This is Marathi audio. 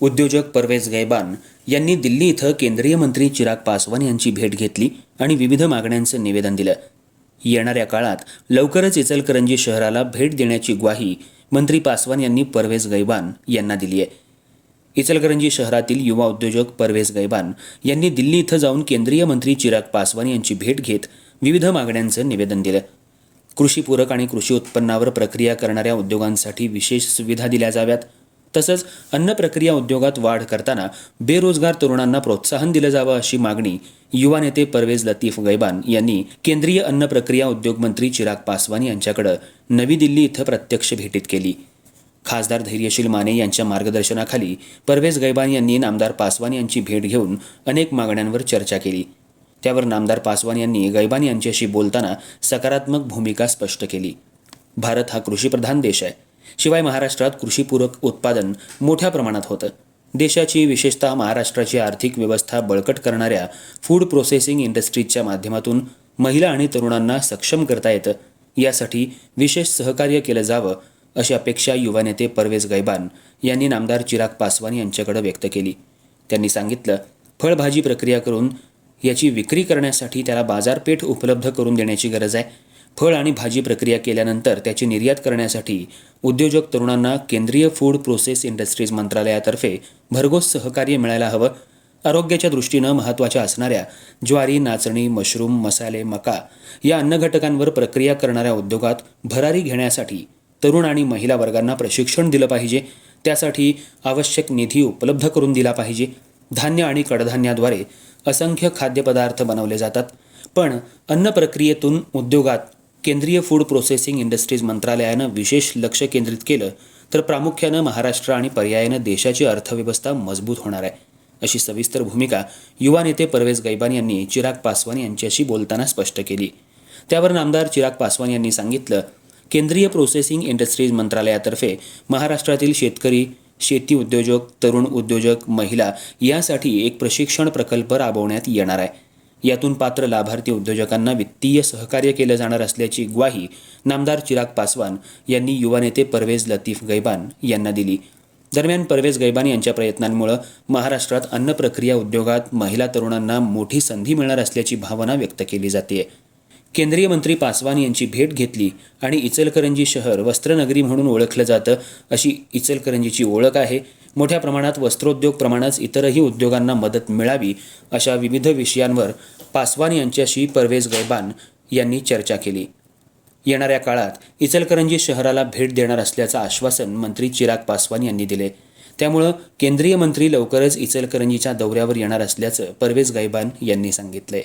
उद्योजक परवेज गैबान यांनी दिल्ली इथं केंद्रीय मंत्री चिराग पासवान यांची भेट घेतली आणि विविध मागण्यांचं निवेदन दिलं. येणाऱ्या काळात लवकरच इचलकरंजी शहराला भेट देण्याची ग्वाही मंत्री पासवान यांनी परवेज गैबान यांना दिली आहे. इचलकरंजी शहरातील युवा उद्योजक परवेज गैबान यांनी दिल्ली इथं जाऊन केंद्रीय मंत्री चिराग पासवान यांची भेट घेत विविध मागण्यांचं निवेदन दिलं. कृषीपूरक आणि कृषी उत्पन्नावर प्रक्रिया करणाऱ्या उद्योगांसाठी विशेष सुविधा दिल्या जाव्यात. तसंच अन्न प्रक्रिया उद्योगात वाढ करताना बेरोजगार तरुणांना प्रोत्साहन दिलं जावं अशी मागणी युवा नेते परवेज लतीफ गैबान यांनी केंद्रीय अन्न प्रक्रिया उद्योग मंत्री चिराग पासवान यांच्याकडे नवी दिल्ली इथं प्रत्यक्ष भेटीत केली. खासदार धैर्यशील माने यांच्या मार्गदर्शनाखाली परवेज गैबान यांनी नामदार पासवान यांची भेट घेऊन अनेक मागण्यांवर चर्चा केली. त्यावर नामदार पासवान यांनी गैबान यांच्याशी बोलताना सकारात्मक भूमिका स्पष्ट केली. भारत हा कृषीप्रधान देश आहे. शिवाय महाराष्ट्रात कृषीपूरक उत्पादन मोठ्या प्रमाणात होतं. देशाची विशेषतः महाराष्ट्राची आर्थिक व्यवस्था बळकट करणाऱ्या फूड प्रोसेसिंग इंडस्ट्रीजच्या माध्यमातून महिला आणि तरुणांना सक्षम करता येतं. यासाठी विशेष सहकार्य केलं जावं अशी अपेक्षा युवा नेते परवेज गैबान यांनी नामदार चिराग पासवान यांच्याकडे व्यक्त केली. त्यांनी सांगितलं फळभाजी प्रक्रिया करून याची विक्री करण्यासाठी त्याला बाजारपेठ उपलब्ध करून देण्याची गरज आहे. फळ आणि भाजी प्रक्रिया केल्यानंतर त्याची निर्यात करण्यासाठी उद्योजक तरुणांना केंद्रीय फूड प्रोसेस इंडस्ट्रीज मंत्रालयातर्फे भरघोस सहकार्य मिळायला हवं. आरोग्याच्या दृष्टीनं महत्त्वाच्या असणाऱ्या ज्वारी नाचणी मशरूम मसाले मका या अन्नघटकांवर प्रक्रिया करणाऱ्या उद्योगात भरारी घेण्यासाठी तरुण आणि महिला वर्गांना प्रशिक्षण दिलं पाहिजे. त्यासाठी आवश्यक निधी उपलब्ध करून दिला पाहिजे. धान्य आणि कडधान्याद्वारे असंख्य खाद्यपदार्थ बनवले जातात. पण अन्न प्रक्रियेतून उद्योगात केंद्रीय फूड प्रोसेसिंग इंडस्ट्रीज मंत्रालयानं विशेष लक्ष केंद्रित केलं तर प्रामुख्यानं महाराष्ट्र आणि पर्यायानं देशाची अर्थव्यवस्था मजबूत होणार आहे. अशी सविस्तर भूमिका युवा नेते परवेज गैबान यांनी चिराग पासवान यांच्याशी बोलताना स्पष्ट केली. त्यावर नामदार चिराग पासवान यांनी सांगितलं केंद्रीय प्रोसेसिंग इंडस्ट्रीज मंत्रालयातर्फे महाराष्ट्रातील शेतकरी शेती उद्योजक तरुण उद्योजक महिला यासाठी एक प्रशिक्षण प्रकल्प राबवण्यात येणार आहे. यातून पात्र लाभार्थी उद्योजकांना वित्तीय सहकार्य केलं जाणार असल्याची ग्वाही नामदार चिराग पासवान यांनी युवा नेते परवेज लतीफ गैबान यांना दिली. दरम्यान परवेज गैबान यांच्या प्रयत्नांमुळे महाराष्ट्रात अन्न प्रक्रिया उद्योगात महिला तरुणांना मोठी संधी मिळणार असल्याची भावना व्यक्त केली जाते. केंद्रीय मंत्री पासवान यांची भेट घेतली आणि इचलकरंजी शहर वस्त्रनगरी म्हणून ओळखलं जातं अशी इचलकरंजीची ओळख आहे. मोठ्या प्रमाणात वस्त्रोद्योग प्रमाणेच इतरही उद्योगांना मदत मिळावी अशा विविध विषयांवर पासवान यांच्याशी परवेज गैबान यांनी चर्चा केली. येणाऱ्या काळात इचलकरंजी शहराला भेट देणार असल्याचं आश्वासन मंत्री चिराग पासवान यांनी दिले. त्यामुळं केंद्रीय मंत्री लवकरच इचलकरंजीच्या दौऱ्यावर येणार असल्याचं परवेज गैबान यांनी सांगितलंय